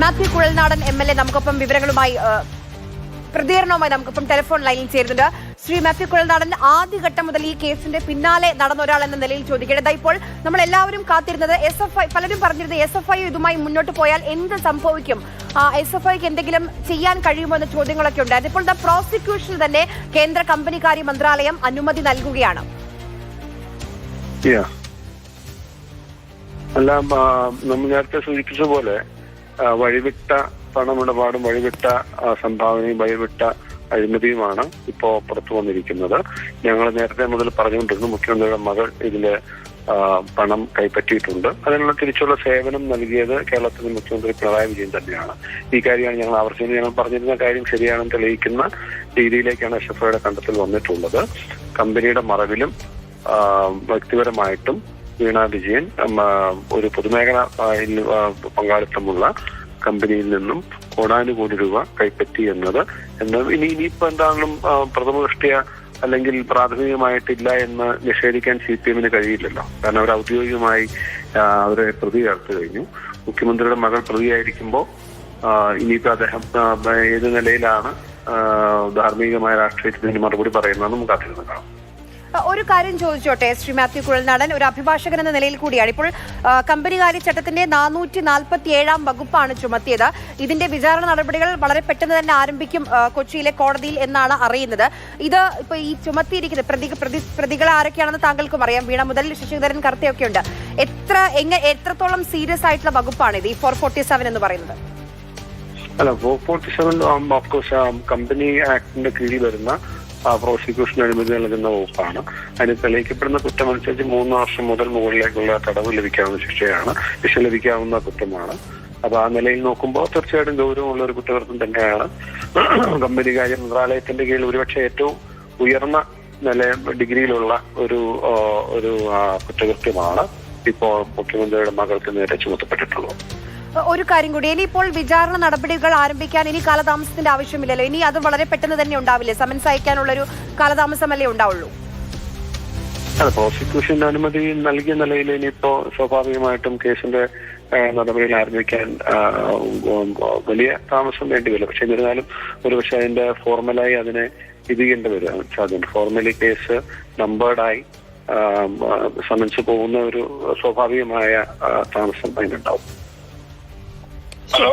Mathew Kuzhalnadan M L A നമുക്കൊപ്പം വിവരങ്ങളുമായി പ്രതികരണവുമായി നമുക്കിപ്പം ടെലിഫോൺ ലൈനിൽ ചേരുന്നുണ്ട്. ശ്രീ മാത്യു കുഴൽനാടൻ ആദ്യഘട്ടം മുതൽ ഈ കേസിന്റെ പിന്നാലെ നടന്ന ഒരാൾ എന്ന നിലയിൽ ചോദിക്കേണ്ടത് ഇപ്പോൾ നമ്മൾ എല്ലാവരും കാത്തിരുന്നത് എസ് എഫ് ഐ പലരും പറഞ്ഞിരുന്നത് എസ് എഫ് ഐ ഇതുമായി മുന്നോട്ട് പോയാൽ എന്ത് സംഭവിക്കും? എസ് എഫ് ഐക്ക് എന്തെങ്കിലും ചെയ്യാൻ കഴിയുമോ എന്ന ചോദ്യങ്ങളൊക്കെ ഉണ്ടായിരുന്നു ഇപ്പോൾ പ്രോസിക്യൂഷന് തന്നെ കേന്ദ്ര കമ്പനിക്കാര്യ മന്ത്രാലയം അനുമതി നൽകുകയാണ്. അല്ല നമ്മൾ നേരത്തെ സൂചിപ്പിച്ച പോലെ വഴിവിട്ട പണമിടപാടും വഴിവിട്ട സംഭാവനയും വഴിവിട്ട അഴിമതിയുമാണ് ഇപ്പോ പുറത്തു വന്നിരിക്കുന്നത്. ഞങ്ങൾ നേരത്തെ മുതൽ പറഞ്ഞുകൊണ്ടിരുന്നു മുഖ്യമന്ത്രിയുടെ മകൾ ഇതിൽ പണം കൈപ്പറ്റിയിട്ടുണ്ട്. അതിനുള്ള തിരിച്ചുള്ള സേവനം നൽകിയത് കേരളത്തിലെ മുഖ്യമന്ത്രി പിണറായി വിജയൻ തന്നെയാണ്. ഈ കാര്യമാണ് ഞങ്ങൾ ആവർത്തിച്ച് ഞങ്ങൾ പറഞ്ഞിരുന്ന കാര്യം ശരിയാണെന്ന് തെളിയിക്കുന്ന രീതിയിലേക്കാണ് എസ് എഫ് ഐയുടെ കണ്ടെത്തൽ വന്നിട്ടുള്ളത്. കമ്പനിയുടെ മറവിലും വ്യക്തിപരമായിട്ടും വീണ വിജയൻ ഒരു പൊതുമേഖല പങ്കാളിത്തമുള്ള കമ്പനിയിൽ നിന്നും കോടാനുകോടി രൂപ കൈപ്പറ്റി എന്നത് എന്ന് ഇനി ഇനിയിപ്പോ എന്താണെങ്കിലും പ്രഥമ ദൃഷ്ടിയ അല്ലെങ്കിൽ പ്രാഥമികമായിട്ടില്ല എന്ന് നിഷേധിക്കാൻ സി പി എമ്മിന് കഴിയില്ലല്ലോ. കാരണം അവർ ഔദ്യോഗികമായി അവരെ പ്രതി ചേർത്ത് കഴിഞ്ഞു. മുഖ്യമന്ത്രിയുടെ മകൾ പ്രതിയായിരിക്കുമ്പോൾ ഇനിയിപ്പോ അദ്ദേഹം ഏത് നിലയിലാണ് ധാർമ്മികമായ രാഷ്ട്രീയത്തിന് മറുപടി പറയുന്നതെന്ന് നമുക്ക് അതിൽ നിന്ന് കാണാം. ഒരു കാര്യം ചോദിച്ചോട്ടെ ശ്രീ മാത്യു കുഴൽ നടൻ ഒരു അഭിഭാഷകൻ എന്ന നിലയിൽ കൂടിയാണ്. ഇപ്പോൾ കമ്പനി ചട്ടത്തിന്റെ നാനൂറ്റി നാൽപ്പത്തി ഏഴാം വകുപ്പാണ് ചുമത്തിയത്. ഇതിന്റെ വിചാരണ നടപടികൾ വളരെ പെട്ടെന്ന് തന്നെ ആരംഭിക്കും കൊച്ചിയിലെ കോടതിയിൽ എന്നാണ് അറിയുന്നത്. ഇത് ഇപ്പൊ ഈ ചുമത്തിയിരിക്കുന്ന പ്രതി പ്രതി പ്രതികൾ ആരൊക്കെയാണെന്ന് താങ്കൾക്കും അറിയാം. വീണ മുതൽ ശശിധരൻ കർത്തയൊക്കെ ഉണ്ട് എത്ര എങ്ങനെ എത്രത്തോളം സീരിയസ് ആയിട്ടുള്ള വകുപ്പാണ് ഇത്? ഈ ഫോർ ഫോർട്ടി സെവൻ എന്ന് പറയുന്നത്. അല്ല ഫോർ ഫോർട്ടി സെവൻ കമ്പനി ആക്ടിന്റെ കീഴിൽ വരുന്ന പ്രോസിക്യൂഷൻ അനുമതി നൽകുന്ന വകുപ്പാണ്. അതിന് തെളിയിക്കപ്പെടുന്ന കുറ്റമനുസരിച്ച് മൂന്ന് വർഷം മുതൽ മുകളിലേക്കുള്ള തടവ് ലഭിക്കാവുന്ന ശിക്ഷയാണ്. ശിക്ഷ ലഭിക്കാവുന്ന കുറ്റമാണ്. അപ്പൊ ആ നിലയിൽ നോക്കുമ്പോൾ തീർച്ചയായിട്ടും ഗൗരവമുള്ള ഒരു കുറ്റകൃത്യം തന്നെയാണ്. കമ്പനി കാര്യ മന്ത്രാലയത്തിന്റെ കീഴിൽ ഒരുപക്ഷെ ഏറ്റവും ഉയർന്ന നില ഡിഗ്രിയിലുള്ള ഒരു ഒരു കുറ്റകൃത്യമാണ് ഇപ്പോൾ മുഖ്യമന്ത്രിയുടെ മകൾക്ക് നേരെ ചുമത്തപ്പെട്ടിട്ടുള്ളത്. ഒരു കാര്യം കൂടി ഇപ്പോൾ വിചാരണ നടപടികൾ ആരംഭിക്കാൻ ഇനി കാലതാമസത്തിന്റെ ആവശ്യമില്ലല്ലോ. ഇനി അത് വളരെ പെട്ടെന്ന് തന്നെ ഉണ്ടാവില്ലേ? സമൻസ് അയക്കാനുള്ള ഒരു കാലതാമസമല്ലേ ഉണ്ടാവുള്ളൂ? അതെ പ്രോസിക്യൂഷൻ അനുമതി നൽകിയ നിലയിൽ ഇനിയിപ്പോ സ്വാഭാവികമായിട്ടും കേസിന്റെ നടപടികൾ ആരംഭിക്കാൻ വലിയ താമസം വേണ്ടി വരില്ല പക്ഷെ എന്നിരുന്നാലും ഒരുപക്ഷെ അതിന്റെ ഫോർമലായി അതിനെ ഇത് ചെയ്യേണ്ടി വരും. ഫോർമലി കേസ് നമ്പേർഡായി സമൻസ് പോകുന്ന ഒരു സ്വാഭാവികമായ താമസം അതിനുണ്ടാവും. ശരി